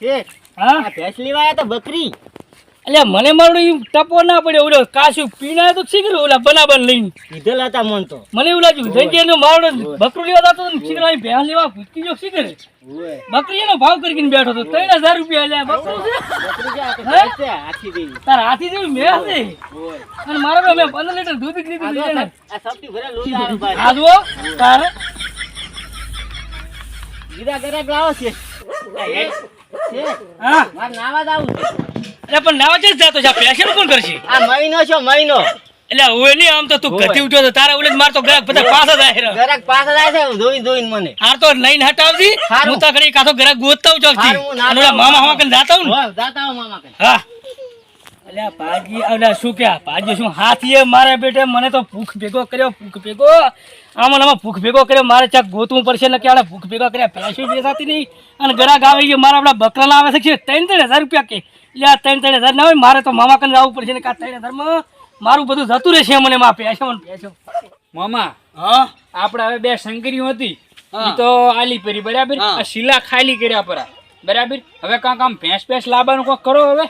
શેઠ હા? ભેંસ લેવાયા તો બકરી. એટલે મને મારું ટપો ના પડ્યો ઓલો કાશું પીણા તો શીખર ઓલા બનાબન લઈને? કીધેલા હતા મન તો. મને એવું લાગ્યું જઈ એનો મારો બકરું લેવા જતો ને શીખર અહીં ભેંસ લેવા ભૂતકી જો શીખર બકરી એનો ભાવ કરીને બેઠો હતો ત્રણ હજાર રૂપિયા લે બકરું છે. તો હાથી જેવી. તાર હાથી જેવી મેં છે. અને મારા મેં પંદર લીટર દૂધ જ લીધું જો છે ને આ સબથી ભરે લોહી આવે ભાઈ આ જુઓ તારે. ગીરા ગરાક લાવો છે. હે? શેઠ, હા. મારે નાવા જ આવું એટલે પણ નાવા જ જતો છે. પેશન કોણ કરશે? આ મહિનો છો મહિનો. એટલે હવે નહીં આમ તો તું હોય. ઉઠ્યો તો તારા ઓલે જ મારતો ગ્રાહક બધા પાછા જાય છે ધોઈ ધોઈને મને. હાર તો લઈને હટાવજી. હું તો ઘડી કાતો ગ્રાહક ગોતતા હું હું. મામા હવા કને જાતા હું જાતા આવો મામા હા. અલ્યા પાજી અલ્યા શું કે પાજી શું હાથીએ મારા બેટે? મને તો ભૂખ ભેગો કર્યો ભૂખ ભેગો. આમાં આમાં ભૂખ ભેગો કર્યો મારે ચાક ગોતવું પડશે ને કે આને ભૂખ ભેગો કર્યા પૈસા બેસાતી નહીં? અને ગરાક આવે છે મારા આપણા બકરાના આવે છે ત્રણ ત્રણ હજાર રૂપિયા કે? આ ત્રણ ત્રણ હજાર ના હોય મારે તો મામા કને આવવું પડશે ને કે ત્રણ હજારમાં મારું બધું જતું રહેશે મને માં પૈસા મને પૈસો. મામા હા? આપણે હવે બે શંકરીઓ હતી. તો આલી પરી બરાબર? આ શીલા ખાલી કર્યા પરા. બરાબર? હવે કાંક આમ ભેંસ ભેંસ લાવવાનું કોક કરો હવે.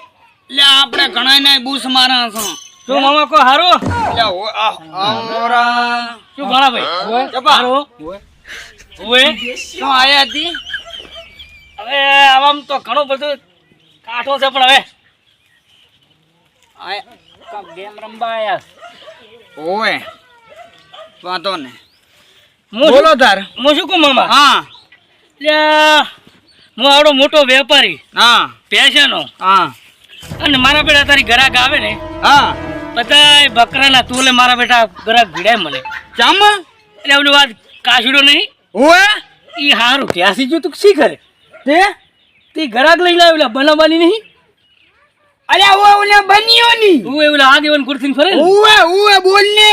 એટલે આપણે ઘણા ને બૂસ મારા છો. શું મામા કો હારો? લે આમોરા. શું ઘણા ભાઈ? હારો? ઓએ શું આયા હતી હવે આમ તો ઘણું બધું કાઠો છે પણ હવે. આયા- કાંક ગેમ રમવા આયા. ઓય. વાંધો ને. હું બોલો તાર. હું શું કહું મામા? હા. લે હું આવડો મોટો વેપારી. હા. પેશનો હા. અને મારા બેટા તારી ગ્રાહક આવે ને હા. બધાય બકરાના તું મારા બેટા ગ્રાહક ભીડાય મને. ચામ? એટલે ઓલી વાત કાશીડો નહીં. ઓય ઈ હારું ત્યાંસી જો તું શી કરે? તે તે ગ્રાહક લઈને આવેલા બનાવવાની નહીં? અરે ઓ ઓલે બન્યો ની હું એવું આગેવાન કુર્સી ફરે ઓએ ઓએ બોલ ને.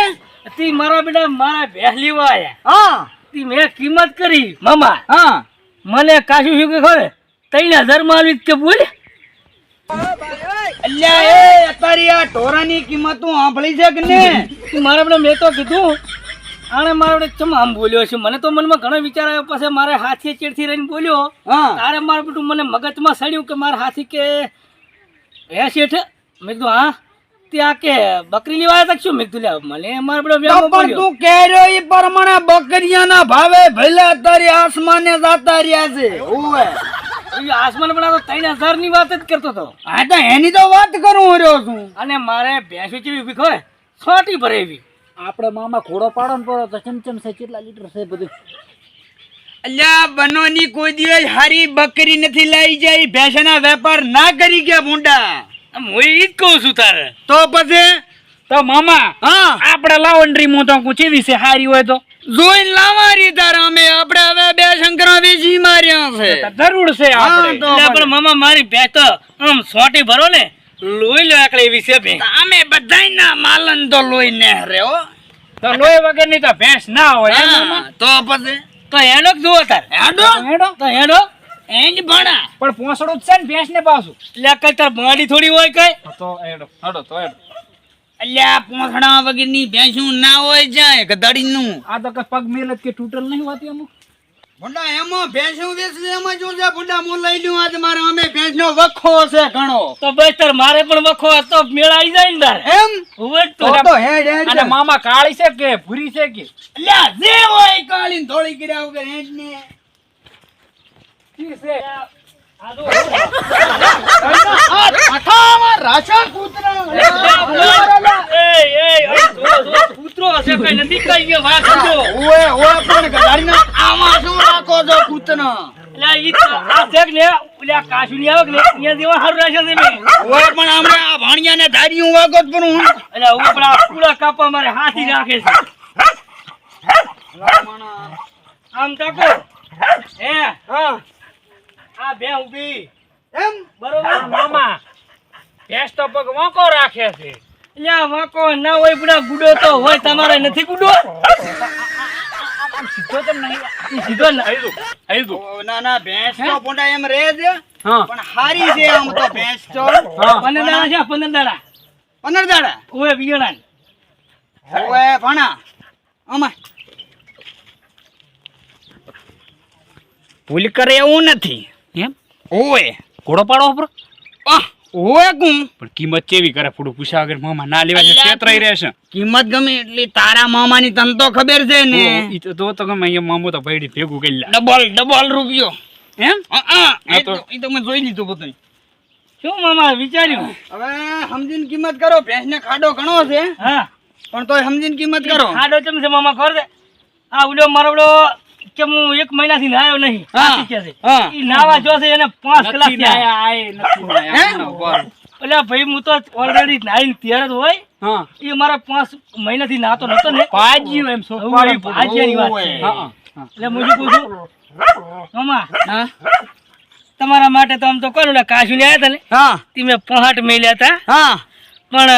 તી મારા બેટા મારા ભેહલી લેવા હા. તી મેં કિંમત કરી મામા. હા. મને કાશી શું કે ખરે તૈના હજારમાં આવી કે બોલે. અલ્યા એ અત્યારે આ ઢોરાની કિંમત તું સાંભળી છે કે ને તું મારા મેં તો કીધું આણે મારા ચમ આમ બોલ્યો છે? મને તો મનમાં ઘણો વિચાર આવ્યો પછી મારે હાથીએ ચેડથી રહીને બોલ્યો તારે મારું બેટું મને મગજમાં સડ્યું કે મારા હાથી કે હે શેઠ? મેં કીધું હા. ત્યાં કે બકરી લેવા આવ્યા તા શું? મેં લ્યા મને મારે બેટો તો પણ તું કહે રહ્યો એ પ્રમાણે બકરીયાના ભાવે ભલે અત્યારે આસમાને જાતા રહ્યા છે. આસમાન પણ આ તો ત્રણ હજારની વાત જ કરતો હતો. હા તો એની તો વાત કરું રહ્યો છું. અને મારે ભેંસો જેવી ઊભી ખબર છોટી ભરેવી આપણે મામા ઘોડો પાડો ને પડો તો ચમચમ છે કેટલા લીટર છે બધું? અલ્યા બનોની કોઈ દિવસ હારી બકરી નથી લઈ જાય. ભેંસના વેપાર ના કરી ગયા મુંડા હું ઈ જ કહું છું તારે. તો પછી તો મામા હા. આપણે લાવંડરી મો તો કુચી છે હારી હોય તો? જોઈને લાવારી તાર અમે આપણે હવે બે શંકરા વેચી માર્યા છે. જરૂર છે આપણે. પણ મામા મારી ભેંસ તો આમ સોટી ભરો ને લોહી લો આકડે એવી છે ભેંસ. અમે બધાયના માલન તો લોહી ને રે હો. તો લોહી વગરની તો ભેંસ ના હોય તો પછી? તો હેડો જ જુઓ તાર? હેડો? હેડો? તો હેડો? એંજ ભણા. પણ પોસડો જ છે ને ભેંસ ને પાછું. એટલે કઈ તાર માડી થોડી હોય કઈ? તો હેડો હેડો તો હેડો. અલ્યા પોસડા વગરની ભેંસું ના હોય જાય ગધાડીનું. આ તો પગ મેલ કે તૂટલ નહીં હોતી અમુક ભૂંડા એમાં ભેંસું વેચશે એમાં જો ભૂંડા હું લઈ લઉં આજે મારે અમે ભેંસનો વખો છે ઘણો. તો બસ મારે પણ વખો હતો મેળ આવી જાય ને તાર. એમ? તો. તો તો હેડ હેડ અને મામા કાળી છે કે ભૂરી છે કે? અલ્યા જે હોય કાળી થોડી કર્યા વગર હેડ ને. કે છે. હાથી રાખે. છે આમ તાકો હે? હા. આ બે ઊભી એમ બરોબર મામા ભેંસ તો પગ વાંકો રાખે છે એટલે વાંકો ના હોય બુડા ગુડો તો હોય તમારે નથી ગુડો સીધો તો નહીં સીધો ને આયુ આયુ ઓ, ના ના ભેંસ તો પોંડા એમ રહે છે હા પણ હારી છે આમ તો ભેંસ તો પંદર દાડા છે પંદર દાડા પંદર દાડા ઓય વિયણા ઓએ ભણા અમાર ભૂલ કરે એવું નથી એમ? ઓય ઘોડો પાડો પર ઓય કું પણ કિંમત કેવી કરે? ફૂડું પૂછ્યા વગર મામા ના લેવા છે છેતરાઈ રહેશે. કિંમત ગમે એટલી તારા મામાની તન તો ખબર છે ને. ઈ તો તો તો ગમે અહીંયા મામો તો ભાઈડી ભેગું કરી લે. ડબલ ડબલ રૂપિયો. એમ? હા એ તો- તો- એ તો મેં જોઈ લીધું બધું શું મામા વિચાર્યું? હવે સમજીને કિંમત કરો ભેંસને ખાડો ઘણો છે. હા. પણ તોય સમજીને કિંમત કરો. ખાડો ચમ છે મામા ખબર છે? આ ઉડ્યો મારો કે હું એક મહિનાથી નાયો નહીં. સાચી છે? ઈ નાવા જો છે એને પાંચ કલાક નથી થયા. નાયા આય. નથી નાયા. અલ્યા ભાઈ હું તો ઓલરેડી નાઈન તૈયાર જ હોય. હા. એ મારા પાંચ મહિનાથી નાતો નતો ને. પાજી એમ સો હવે એ વાત છે. હા એટલે હું શું પૂછું મામા હા? તમારા માટે તો આમ તો કોણ ઓલા કાશુ ને આવ્યા હતા ને? હા. તે મેં પહાટ મેલ્યા હતા હા. પણ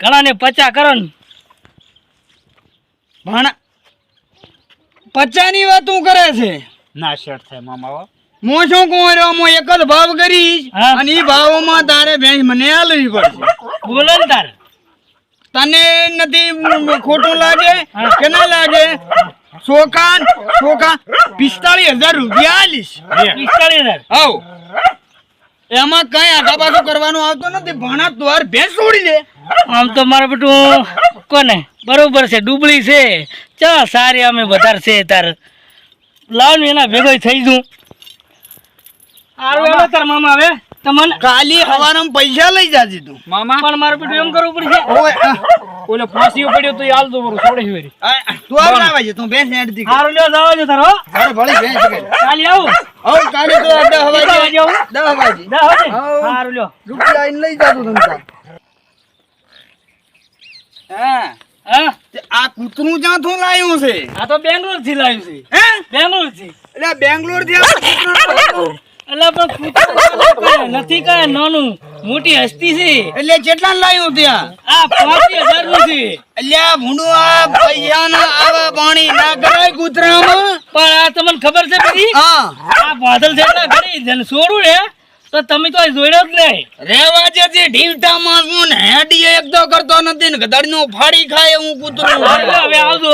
ઘણાને પચા કરો ને. ભણા પચાની વાતું કરે છે? ના શેઠ થાય મામા હું. શું કહું રહ્યો હું એક જ ભાવ કરીશ અને એ ભાવમાં તારે ભેંસ મને આલવી પડશે. બોલો ને તારે. તને નથી ખોટું લાગે કે ના લાગે? ચોખા ચોખા પિસ્તાળીસ હજાર રૂપિયા આલીશ. પિસ્તાળીસ હજાર. આવ. એમાં કઈ આગા પાછું કરવાનું આવતું નથી. ભણા તું ભેંસ છોડી દે. આમ તો મારા બેટું કોને? બરોબર છે ડુબળી છે. ચા સારી અમે વધારે છે તાર. લાવ ને એના ભેગો થઈ જઉં હારું તાર મામા હવે. તમને? ખાલી હવારમાં પૈસા લઈ જાજે તું. મામા? પણ મારું બેટું એમ કરવું પડશે. ઓલે ફાંસીઓ પડ્યો તો હાલ દો બરું છોડે વળી તું આવ લાવે છે તું ભેંસ હેડતી કર. હારું લ્યો જવા જો તારો અરે ભળી ભેંસ કર. કાલે આવું. હવ કાલે તો આ દહ કેટલા વાગે વાગે આવું. દહ વાગે દસ વાગે? હારું લ્યો. રૂપિયા લઈ જાતું તને તાર. હા. હા? આ કૂતરું ક્યાંથી લાવ્યું છે? આ તો બેંગ્લોરથી લાવ્યું છે. હે? બેંગ્લોરથી એટલે બેંગ્લોરથી આ કૂતરું લાવ્યું. એટલે પણ કૂતરું નથી કાંઈ નાનું. મોટી હસ્તી છે. એટલે કેટલા લાવ્યું ત્યાં? આ પાંચ હજારનું છે. એટલે આ ભૂંડું આ પૈસાના આવા પાણી ના કરાય કૂતરામાં? પણ આ તમને ખબર છે બધી? હા. આ બાદલ છે ઘડી જન ને તો તમે તો જોડ્યો જ નહીં. રેવા જે છે ઢીવતા માણસો ને હેડી એક તો કરતો નથી ને ગધડનું ફાડી ખાય હું કૂતરું હવે આવજો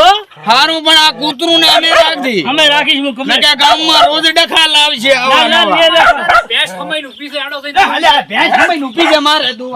હારું પણ આ કૂતરું ને અમે રાખી. અમે રાખીશું કમે કે ગામ ગામમાં રોજ ડખા લાવશે ના, આવા ના, નવા. લે, લે. ભેંસ સમયનું આડો થઈને. હાલે ભેંસ સમયનું પીજે મારે તું